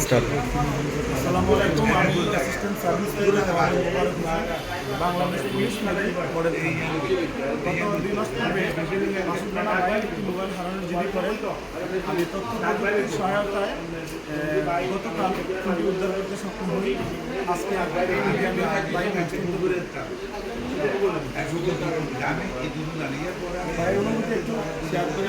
Start. আসসালামু আলাইকুম আমি অ্যাসিস্ট্যান্ট সার্ভিস বাংলাদেশ পুলিশ পড়ে গত দুই মাস পূর্বে মাসুদ রানা ভাই একটি মোবাইল হারানোর জিডি করে আমি তথ্য প্রযুক্তির সহায়তায় গতকাল ফোনটি উদ্ধার করতে সক্ষম হই আজকে অনুভূতি একটু শেয়ার করে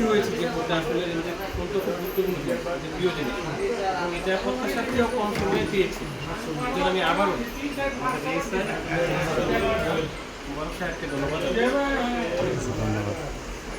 খুশি হয়েছি যে ফোনটা আসলে যে খুব গুরুত্বপূর্ণ যে প্রিয় জিনিস, এবং এটা প্রত্যাশার চেয়েও কম সময়ে পেয়েছি যেন আমি আবারও ধন্যবাদ।